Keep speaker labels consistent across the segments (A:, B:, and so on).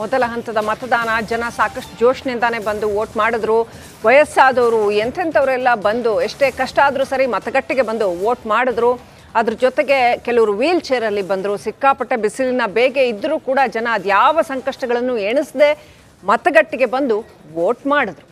A: ಮೊದಲ ಹಂತದ ಮತದಾನ, ಜನ ಸಾಕಷ್ಟು ಜೋಶ್ನಿಂದಾನೇ ಬಂದು ವೋಟ್ ಮಾಡಿದ್ರು. ವಯಸ್ಸಾದವರು ಎಂಥೆಂಥವರೆಲ್ಲ ಬಂದು, ಎಷ್ಟೇ ಕಷ್ಟ ಆದರೂ ಸರಿ ಮತಗಟ್ಟೆಗೆ ಬಂದು ವೋಟ್ ಮಾಡಿದ್ರು. ಅದ್ರ ಜೊತೆಗೆ ಕೆಲವರು ವೀಲ್ ಚೇರಲ್ಲಿ ಬಂದರು, ಸಿಕ್ಕಾಪಟ್ಟೆ ಬಿಸಿಲಿನ ಬೇಗೆ ಇದ್ದರೂ ಕೂಡ ಜನ ಅದ್ಯಾವ ಸಂಕಷ್ಟಗಳನ್ನು ಎಣಿಸದೆ ಮತಗಟ್ಟೆಗೆ ಬಂದು ವೋಟ್ ಮಾಡಿದ್ರು.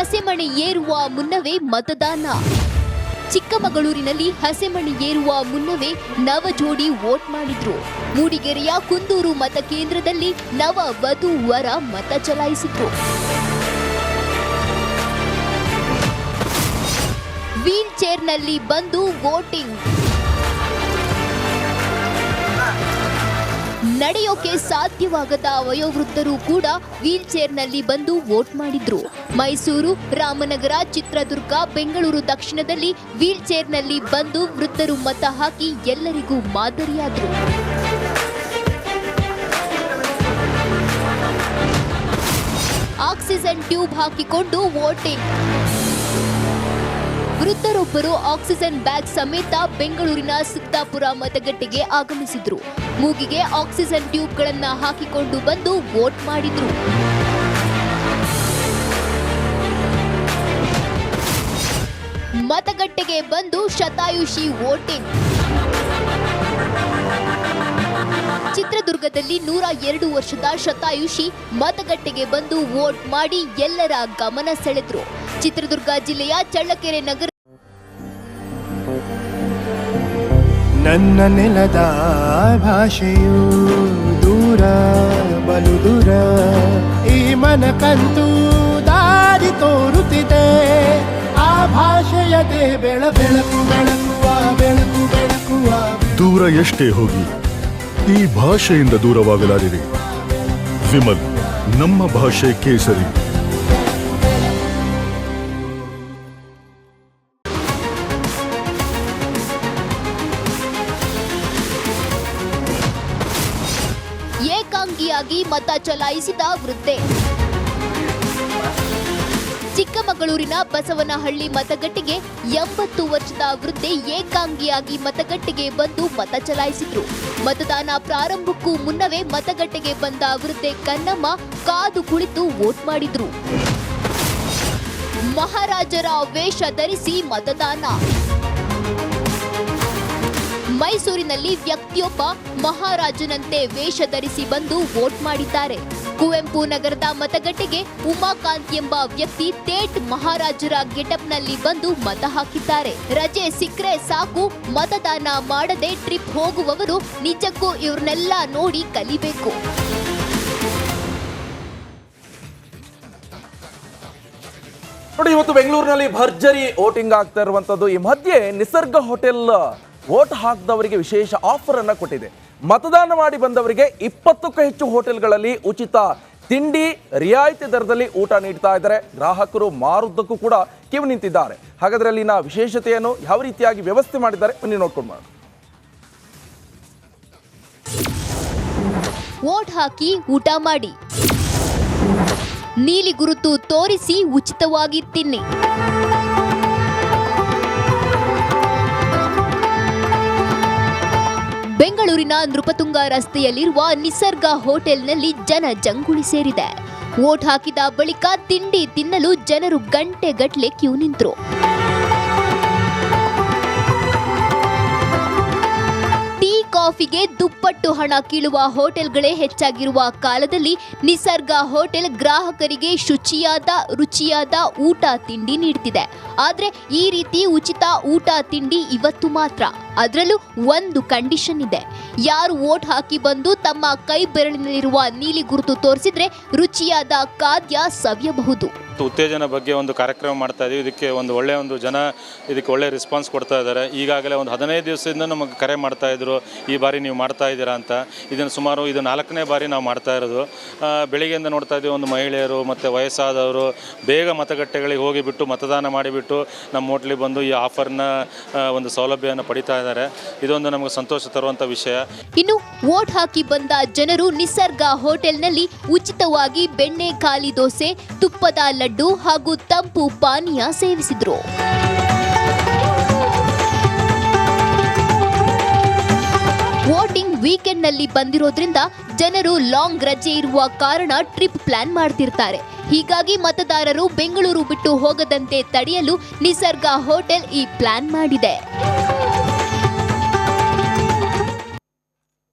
B: ಹಸೆಮಣೆ ಏರುವ ಮುನ್ನವೇ ಮತದಾನ. ಚಿಕ್ಕಮಗಳೂರಿನಲ್ಲಿ ಹಸೆಮಣೆ ಏರುವ ಮುನ್ನವೇ ನವ ಜೋಡಿ ವೋಟ್ ಮಾಡಿದ್ರು. ಮೂಡಿಗೆರೆಯ ಕುಂದೂರು ಮತಕೇಂದ್ರದಲ್ಲಿ ನವ ವಧು ವರ ಮತ ಚಲಾಯಿಸಿದ್ರು. ವೀಲ್ ಚೇರ್ನಲ್ಲಿ ಬಂದು ವೋಟಿಂಗ್. ನಡೆಯೋಕೆ ಸಾಧ್ಯವಾಗದ ವಯೋವೃದ್ಧರು ಕೂಡ ವೀಲ್ ಚೇರ್ನಲ್ಲಿ ಬಂದು ವೋಟ್ ಮಾಡಿದ್ರು. ಮೈಸೂರು, ರಾಮನಗರ, ಚಿತ್ರದುರ್ಗ, ಬೆಂಗಳೂರು ದಕ್ಷಿಣದಲ್ಲಿ ವೀಲ್ ಚೇರ್ನಲ್ಲಿ ಬಂದು ವೃದ್ಧರು ಮತ ಹಾಕಿ ಎಲ್ಲರಿಗೂ ಮಾದರಿಯಾದರು. ಆಕ್ಸಿಜನ್ ಟ್ಯೂಬ್ ಹಾಕಿಕೊಂಡು ವೋಟಿಂಗ್. ವೃದ್ಧರೊಬ್ಬರು ಆಕ್ಸಿಜನ್ ಬ್ಯಾಗ್ ಸಮೇತ ಬೆಂಗಳೂರಿನ ಸಿದ್ದಾಪುರ ಮತಗಟ್ಟೆಗೆ ಆಗಮಿಸಿದ್ರು. ಮೂಗಿಗೆ ಆಕ್ಸಿಜನ್ ಟ್ಯೂಬ್ಗಳನ್ನ ಹಾಕಿಕೊಂಡು ಬಂದು ವೋಟ್ ಮಾಡಿದ್ರು. ಮತಗಟ್ಟೆಗೆ ಬಂದು ಶತಾಯುಷಿ ವೋಟಿಂಗ್ ಚಿತ್ರದುರ್ಗದಲ್ಲಿ ನೂರ ಎರಡು ವರ್ಷದ ಶತಾಯುಷಿ ಮತಗಟ್ಟೆಗೆ ಬಂದು ವೋಟ್ ಮಾಡಿ ಎಲ್ಲರ ಗಮನ ಸೆಳೆದ್ರು. ಚಿತ್ರದುರ್ಗ ಜಿಲ್ಲೆಯ ಚಳ್ಳಕೆರೆ ನಗರ
C: ನನ್ನ ನೆಲದ ಭಾಷೆಯು ದೂರ, ಬಲು ದೂರ. ಈ ಮನಕಂತೂ ದಾರಿ ತೋರುತ್ತಿದೆ. ಆ ಭಾಷೆಯದೇ ಬೆಳ, ಬೆಳಕು, ಬೆಳಕುವ ಬೆಳಕು, ಬೆಳಕುವ.
D: ದೂರ ಎಷ್ಟೇ ಹೋಗಿ, ಈ ಭಾಷೆಯಿಂದ ದೂರವಾಗಲಾರಿರಿ. ವಿಮಲ್, ನಮ್ಮ ಭಾಷೆ ಕೇಸರಿ.
B: ಏಕಾಂಗಿಯಾಗಿ ಮತ ಚಲಾಯಿಸಿದ ವೃದ್ಧೆ. ಚಿಕ್ಕಮಗಳೂರಿನ ಬಸವನಹಳ್ಳಿ ಮತಗಟ್ಟೆಗೆ ಎಂಬತ್ತು ವರ್ಷದ ವೃದ್ಧೆ ಏಕಾಂಗಿಯಾಗಿ ಮತಗಟ್ಟೆಗೆ ಬಂದು ಮತ ಚಲಾಯಿಸಿದ್ರು. ಮತದಾನ ಪ್ರಾರಂಭಕ್ಕೂ ಮುನ್ನವೇ ಮತಗಟ್ಟೆಗೆ ಬಂದ ವೃದ್ಧೆ ಕನ್ನಮ್ಮ ಕಾದು ಕುಳಿತು ವೋಟ್ ಮಾಡಿದ್ರು. ಮಹಾರಾಜರ ವೇಷ ಧರಿಸಿ ಮತದಾನ. ಮೈಸೂರಿನಲ್ಲಿ ವ್ಯಕ್ತಿಯೊಬ್ಬ ಮಹಾರಾಜನಂತೆ ವೇಷ ಧರಿಸಿ ಬಂದು ವೋಟ್ ಮಾಡಿದ್ದಾರೆ. ಕುವೆಂಪು ನಗರದ ಮತಗಟ್ಟೆಗೆ ಉಮಾಕಾಂತ್ ಎಂಬ ವ್ಯಕ್ತಿ ತೇಟ್ ಮಹಾರಾಜರ ಗೆಟಪ್ನಲ್ಲಿ ಬಂದು ಮತ ಹಾಕಿದ್ದಾರೆ. ರಜೆ ಸಿಕ್ರೆ ಸಾಕು, ಮತದಾನ ಮಾಡದೆ ಟ್ರಿಪ್ ಹೋಗುವವರು ನಿಜಕ್ಕೂ ಇವ್ರನ್ನೆಲ್ಲ ನೋಡಿ ಕಲಿಬೇಕು.
E: ನೋಡಿ, ಇವತ್ತು ಬೆಂಗಳೂರಿನಲ್ಲಿ ಭರ್ಜರಿ ವೋಟಿಂಗ್ ಆಗ್ತಾ ಇರುವಂತದ್ದು. ಈ ಮಧ್ಯೆ ನಿಸರ್ಗ ಹೋಟೆಲ್ ವೋಟ್ ಹಾಕಿದವರಿಗೆ ವಿಶೇಷ ಆಫರ್ ಅನ್ನು ಕೊಟ್ಟಿದೆ. ಮತದಾನ ಮಾಡಿ ಬಂದವರಿಗೆ ಇಪ್ಪತ್ತಕ್ಕೂ ಹೆಚ್ಚು ಹೋಟೆಲ್ಗಳಲ್ಲಿ ಉಚಿತ ತಿಂಡಿ, ರಿಯಾಯಿತಿ ದರದಲ್ಲಿ ಊಟ ನೀಡ್ತಾ ಇದ್ದಾರೆ. ಗ್ರಾಹಕರು ಮಾರುದ್ದಕ್ಕೂ ಕೂಡ ಕಿವಿ ನಿಂತಿದ್ದಾರೆ. ಹಾಗಾದ್ರೆ ಅಲ್ಲಿನ ವಿಶೇಷತೆಯನ್ನು ಯಾವ ರೀತಿಯಾಗಿ ವ್ಯವಸ್ಥೆ ಮಾಡಿದ್ದಾರೆ ಬನ್ನಿ ನೋಡ್ಕೊಂಡು ಮಾಡೋಣ
B: ವೋಟ್ ಹಾಕಿ ಊಟ ಮಾಡಿ. ನೀಲಿ ಗುರುತು ತೋರಿಸಿ ಉಚಿತವಾಗಿ ತಿನ್ನಿ. ಬೆಂಗಳೂರಿನ ನೃಪತುಂಗ ರಸ್ತೆಯಲ್ಲಿರುವ ನಿಸರ್ಗ ಹೋಟೆಲ್ನಲ್ಲಿ ಜನ ಜಂಗುಳಿ ಸೇರಿದೆ. ವೋಟ್ ಹಾಕಿದ ಬಳಿಕ ತಿಂಡಿ ತಿನ್ನಲು ಜನರು ಗಂಟೆಗಟ್ಲೆ ಕ್ಯೂ ನಿಂತರು. ಕಾಫಿಗೆ ದುಪ್ಪಟ್ಟು ಹಣ ಕೀಳುವ ಹೋಟೆಲ್ಗಳೇ ಹೆಚ್ಚಾಗಿರುವ ಕಾಲದಲ್ಲಿ ನಿಸರ್ಗ ಹೋಟೆಲ್ ಗ್ರಾಹಕರಿಗೆ ಶುಚಿಯಾದ, ರುಚಿಯಾದ ಊಟ ತಿಂಡಿ ನೀಡ್ತಿದೆ. ಆದರೆ ಈ ರೀತಿ ಉಚಿತ ಊಟ ತಿಂಡಿ ಇವತ್ತು ಮಾತ್ರ. ಅದರಲ್ಲೂ ಒಂದು ಕಂಡೀಷನ್ ಇದೆ. ಯಾರು ವೋಟ್ ಹಾಕಿ ಬಂದು ತಮ್ಮ ಕೈ ಬೆರಳಿನಲ್ಲಿರುವ ನೀಲಿ ಗುರುತು ತೋರಿಸಿದ್ರೆ ರುಚಿಯಾದ ಖಾದ್ಯ ಸವಿಯಬಹುದು.
F: ಮತ್ತು ಉತ್ತೇಜನ ಬಗ್ಗೆ ಒಂದು ಕಾರ್ಯಕ್ರಮ ಮಾಡ್ತಾ ಇದ್ದೀವಿ ಇದಕ್ಕೆ ಒಂದು ಒಳ್ಳೆಯ ಒಂದು ಜನ ಇದಕ್ಕೆ ಒಳ್ಳೆ ರೆಸ್ಪಾನ್ಸ್ ಕೊಡ್ತಾ ಇದ್ದಾರೆ. ಈಗಾಗಲೇ ಒಂದು ಹದಿನೈದು ದಿವಸದಿಂದ ನಮಗೆ ಕರೆ ಮಾಡ್ತಾ ಇದ್ರು, ಈ ಬಾರಿ ನೀವು ಮಾಡ್ತಾ ಇದ್ದೀರಾ ಅಂತ. ಇದನ್ನು ಸುಮಾರು ಇದು ನಾಲ್ಕನೇ ಬಾರಿ ನಾವು ಮಾಡ್ತಾ ಇರೋದು. ಬೆಳಿಗ್ಗೆಯಿಂದ ನೋಡ್ತಾ ಇದ್ದೀವಿ ಒಂದು ಮಹಿಳೆಯರು ಮತ್ತು ವಯಸ್ಸಾದವರು ಬೇಗ ಮತಗಟ್ಟೆಗಳಿಗೆ ಹೋಗಿಬಿಟ್ಟು ಮತದಾನ ಮಾಡಿಬಿಟ್ಟು ನಮ್ಮ ಹೋಟ್ಲಿಗೆ ಬಂದು ಈ ಆಫರ್ನ ಒಂದು ಸೌಲಭ್ಯವನ್ನು ಪಡಿತಾ ಇದ್ದಾರೆ. ಇದೊಂದು ನಮಗೆ ಸಂತೋಷ ತರುವಂಥ ವಿಷಯ.
B: ಇನ್ನು ವೋಟ್ ಹಾಕಿ ಬಂದ ಜನರು ನಿಸರ್ಗ ಹೋಟೆಲ್ನಲ್ಲಿ ಉಚಿತವಾಗಿ ಬೆಣ್ಣೆ, ಖಾಲಿ ದೋಸೆ, ತುಪ್ಪದ ಲಡ್ಡು ಹಾಗೂ ತಂಪು ಪಾನೀಯ ಸೇವಿಸಿದ್ರು. ವೋಟಿಂಗ್ ವೀಕೆಂಡ್ನಲ್ಲಿ ಬಂದಿರೋದ್ರಿಂದ ಜನರು ಲಾಂಗ್ ರಜೆ ಇರುವ ಕಾರಣ ಟ್ರಿಪ್ ಪ್ಲಾನ್ ಮಾಡ್ತಿರ್ತಾರೆ. ಹೀಗಾಗಿ ಮತದಾರರು ಬೆಂಗಳೂರು ಬಿಟ್ಟು ಹೋಗದಂತೆ ತಡೆಯಲು ನಿಸರ್ಗ ಹೋಟೆಲ್ ಈ ಪ್ಲಾನ್ ಮಾಡಿದೆ.